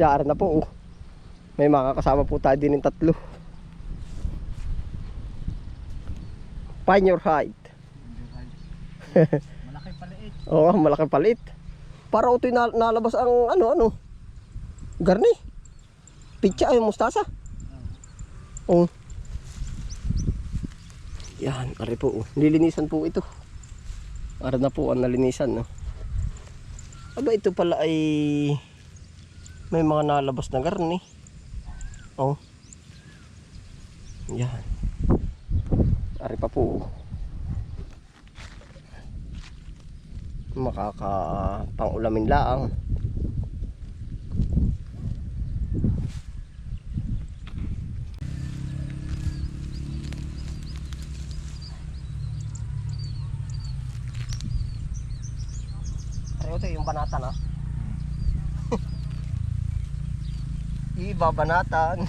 Yari na po. Oh. May mga kasama po tayo din ng tatlo. Find your height. Malaki paliit. Oo, malaki palit. Para ito na, nalabas ang ano ano. Garni. Pitsa ay mustasa. Oo. Yan, ari po. oh. Nilinisan po ito. Ara na po ang nalinisan, no. Aba ito pala ay may mga nalabas na garni. Oh. Yan. Ari pa po. Makaka pang-ulamin laang. Pareho to yung banata na. Iba banatan.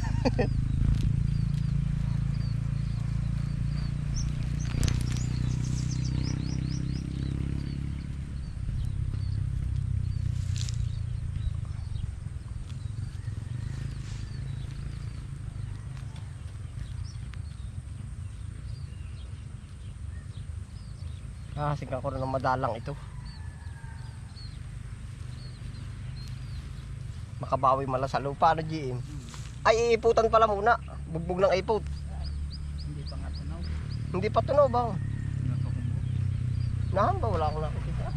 Ah, sige ako na ng madalang ito. Makabawi mala sa lupa na GM. Ay, iiputan pala muna. Bugbog ng ipot. Hindi pa nga tunaw. Hindi pa tunaw? Napakumbo. Nahan ba? Wala akong nakikita.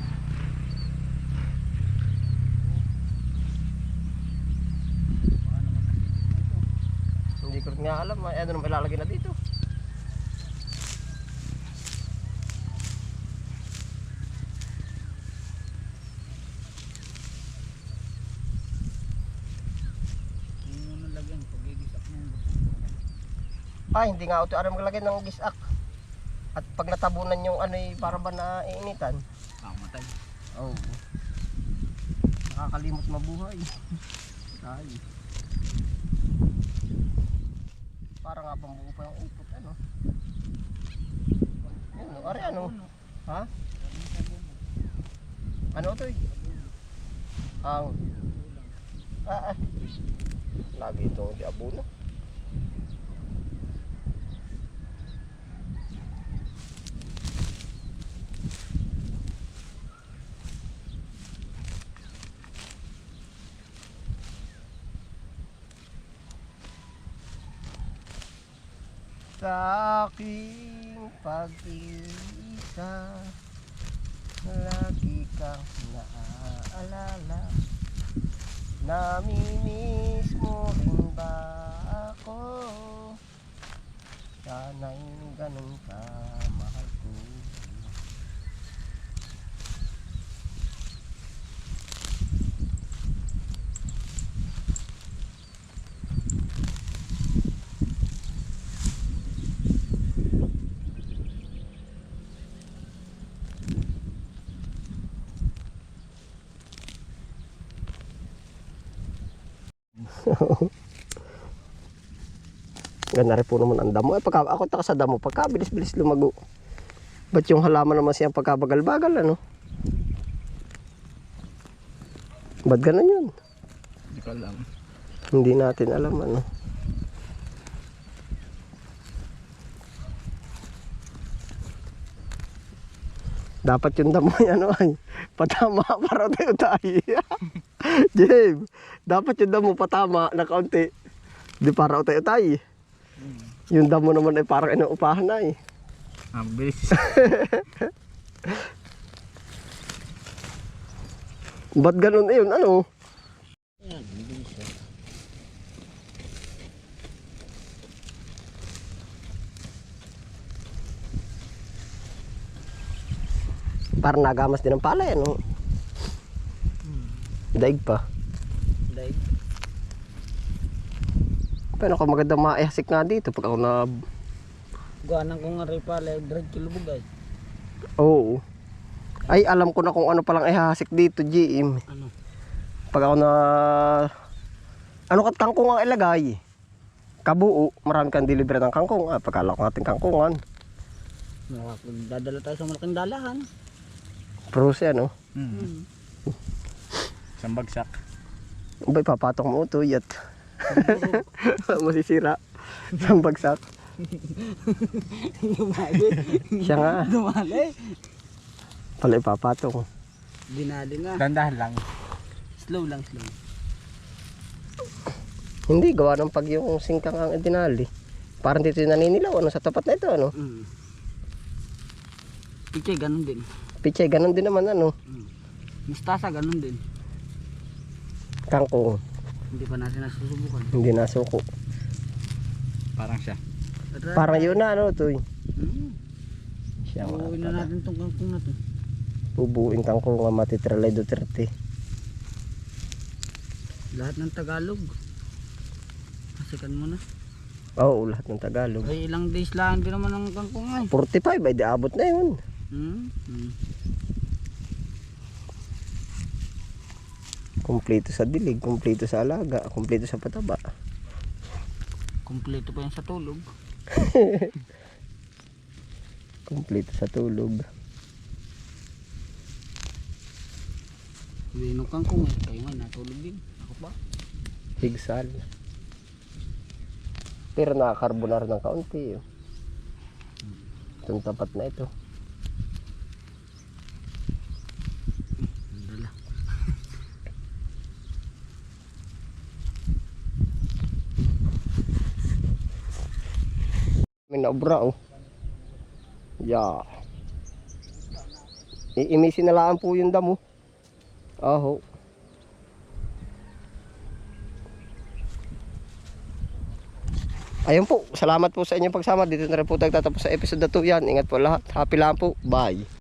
Hindi ko nga alam. Ano naman ilalagay na dito? Yung muna lagyan. Pagigisak mo. Ay, hindi nga ito alam maglagay ng gisak. At pag natabunan yung ano eh, para ba na iinitan? Kamatay. Oo. Oh. Nakakalimot mabuhay. Ay. Para nga bang buo pa yung ipot ano? Yan, oh. Ari ano? Ha? Ano to eh? Ang Ah, ah. Lagi ito di abono. Sa aking pag-iisa Lagi kang naaalala Namimiss mo rin ba ako? Sana'y ganun ka mahal ko Ganda rin po naman ang damo. Eh, pagka, ako taka sa damo, pagka bilis-bilis lumago. Ba't yung halaman naman siyang pagkabagal-bagal, ano? Ba't ganun yun? Hindi ko alam. Hindi natin alam, ano? Dapat yung damo ay ano ay patama para tayo tayo. James, dapat yung damo patama na kaunti. Di para tayo. Yung damo naman ay parang inuupahan na eh. Ang bilis. Ba't ganun yun? Ano? Yan, bilis eh. Parang nagamas din ang palay, ano? Daig pa. Dahil. Pero kung maganda maihasik nga dito pag ako na... Ganan ko nga rin pala. Drag kilubog ay. Oo. Ay, alam ko na kung ano palang ihasik dito, GM. Ano? Pag ako na... Ano kat kangkong ang ilagay? Kabuo, marami kang delivery ng kangkong. Ah, pagkala ko natin kangkongan. Dadala tayo sa malaking dalahan. Pero siya, no? Hmm. Isang bagsak. Abay, papatok mo ito, yat. Masisira. Isang bagsak. Dumali. Siya nga. Dumali. Pala ipapatok. Dinali nga. Dandahan lang. Slow lang, slow. Hindi, gawa ng pag yung singkang ang idinali. Parang dito yung naninilaw, ano, sa tapat na ito, ano. Mm. Piche, ganun din. Pichay, ganun din naman, ano. Mm. Mustasa, ganun din. Kangkong, Hindi pa natin nasusubukan. hindi nasuko. Parang siya. Parang yun na, ano, ito. Mm. Siya nga. Uuwi na natin tong kangkong na to. Bubuin kangkong nga matitralay Duterte. Lahat ng Tagalog. Pasikan mo na. Oo, lahat ng Tagalog. Ay, ilang days lang din naman ang kangkong ay. 45, ay di abot na yun. Hmm? Hmm. Kumpleto sa dilig, kumpleto sa alaga, kumpleto sa pataba. Kompleto pa yan sa tulog. Kumpleto sa tulog. Hindi nung kangkong eh. Kayo nga, natulog din. Ako pa. Higsal. Pero nakakarbonar ng kaunti. Oh. Itong tapat na ito. Ang Dala. May oh. Yeah. Iimisin na lang po yung damo. Aho. Ayun po, salamat po sa inyong pagsama. Dito na rin po tagtatapos sa episode na to yan. Ingat po lahat. Happy lang po. Bye.